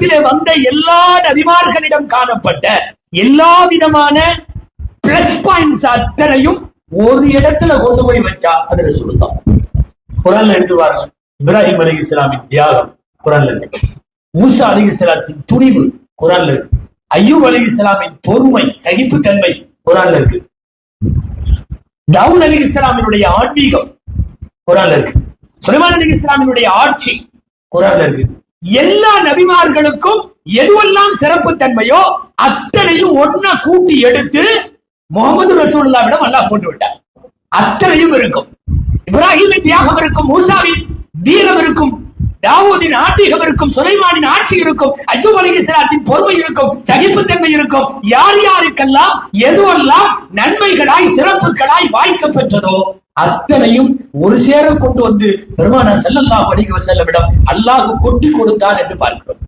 உலகத்திலே வந்த எல்லா நபிமார்களிடம் காணப்பட்ட எல்லா விதமான பிளஸ் பாயிண்ட்ஸ் அத்தனையும் ஒரு இடத்துல கொண்டு போய் வச்சா அதுல சொல்லுதான் குரான்ல எடுத்து பாருங்க. இப்ராஹிம் அலி இஸ்லாமின் தியாகம் குரான்ல இருக்கு. மூசா அலி இஸ்லாத்தின் துணிவு குரான்ல இருக்கு. ஐயூப் அலி இஸ்லாமின் பொறுமை சகிப்புத்தன்மை குரான்ல இருக்கு. தாவூத் அலி இஸ்லாமினுடைய ஆன்மீகம் குரான்ல இருக்கு. சுலைமான் அலி இஸ்லாமினுடைய ஆட்சி குரான்ல இருக்கு. எல்லா நபிமார்களுக்கும் எதுவெல்லாம் சிறப்பு தன்மையோ அத்தனையும் ஒன்னா கூட்டி எடுத்து முகமது ரசூல்லாவிடம் அல்லாஹ் போட்டு விட்டார் அத்தனையும் இருக்கும். இப்ராஹிமின் தியாகம் இருக்கும் மூசாவின் வீரம் இருக்கும் தாவூதின் ஆன்மீகம் இருக்கும் சுலைமானின் ஆட்சி இருக்கும் அய்யூப் அலைஹிஸ்ஸலாத்தின் பொறுமை இருக்கும் சகிப்புத்தன்மை இருக்கும். யார் யாருக்கெல்லாம் எதுவெல்லாம் நன்மைகளாய் சிறப்புகளாய் வாய்க்க பெற்றதோ அத்தனையும் ஒரு சேர கொண்டு வந்து பெருமானார் செல்லல்லா வலிக செல்லவிடம் அல்லாஹ் கொட்டி கொடுத்தான் என்று பார்க்கிறோம்.